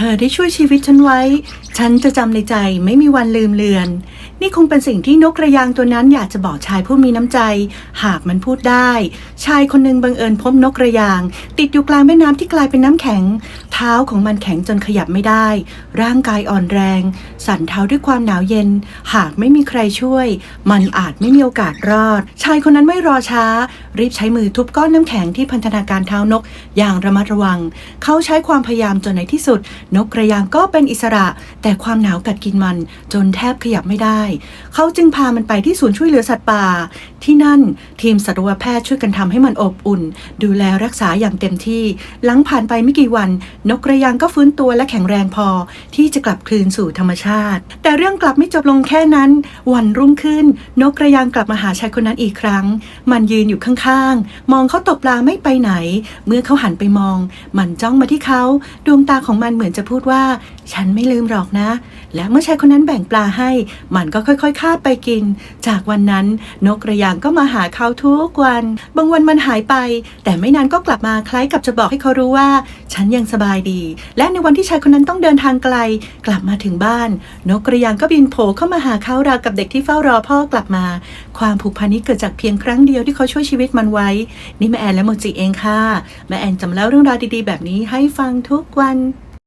เธอได้ช่วยชีวิตฉันไว้ ฉันจะจำในใจไม่มีวันลืมเลือน นี่คงเป็นสิ่งที่นกกระยางตัวนั้นอยากจะบอกชายผู้มีน้ำใจ หากมันพูดได้ ชายคนหนึ่งบังเอิญพบนกกระยาง ติดอยู่กลางแม่น้ำที่กลายเป็นน้ำแข็ง ท้าของมันแข็งจนขยับไม่ได้ ร่างกายอ่อนแรง สั่นเท้าด้วยความหนาวเย็น หากไม่มีใครช่วย มันอาจไม่มีโอกาสรอด ชายคนนั้นไม่รอช้า รีบใช้มือทุบก้อนน้ำแข็งที่พันธนาการเท้านก อย่างระมัดระวัง เขาใช้ความพยายามจนในที่สุด นกกระยางก็เป็นอิสระ แต่ความหนาวกัดกินมัน จนแทบขยับไม่ได้ เขาจึงพามันไปที่ศูนย์ช่วยเหลือสัตว์ป่า ที่นั่นทีมสัตวแพทย์ช่วยกันทำให้มันอบอุ่น ดูแลรักษาอย่างเต็มที่ หลังผ่านไปไม่กี่วันนกกระยางก็ฟื้นตัวและแข็งแรงพอที่จะกลับคืนสู่ธรรมชาติ แต่เรื่องกลับไม่จบลงแค่นั้น วันรุ่งขึ้น นกกระยางกลับมาหาชายคนนั้นอีกครั้ง มันยืนอยู่ข้างๆ มองเขาตกปลาไม่ไปไหน เมื่อเขาหันไปมอง มันจ้องมาที่เขา ดวงตาของมันเหมือนจะพูดว่า ฉันไม่ลืมหรอกนะ และเมื่อชายคนนั้นแบ่งปลาให้ มันก็ค่อยๆคาบไปกิน จากวันนั้นนกกระยางก็มาหาเขาทุกวัน บางวันมันหายไป แต่ไม่นานก็กลับมาคล้ายกับจะบอกให้เขารู้ว่า ฉันยังสบายดี และในวันที่ชายคนนั้นต้องเดินทางไกล กลับมาถึงบ้าน นกกระยางก็บินโผล่เข้ามาหาเขาราวกับเด็กที่เฝ้ารอพ่อกลับมา ความผูกพันนี้เกิดจากเพียงครั้งเดียวที่เขาช่วยชีวิตมันไว้ นี่แม่แอนและโมจิเองค่ะแม่แอนจำเล่าเรื่องราวดีๆ แบบนี้ให้ฟังทุกวัน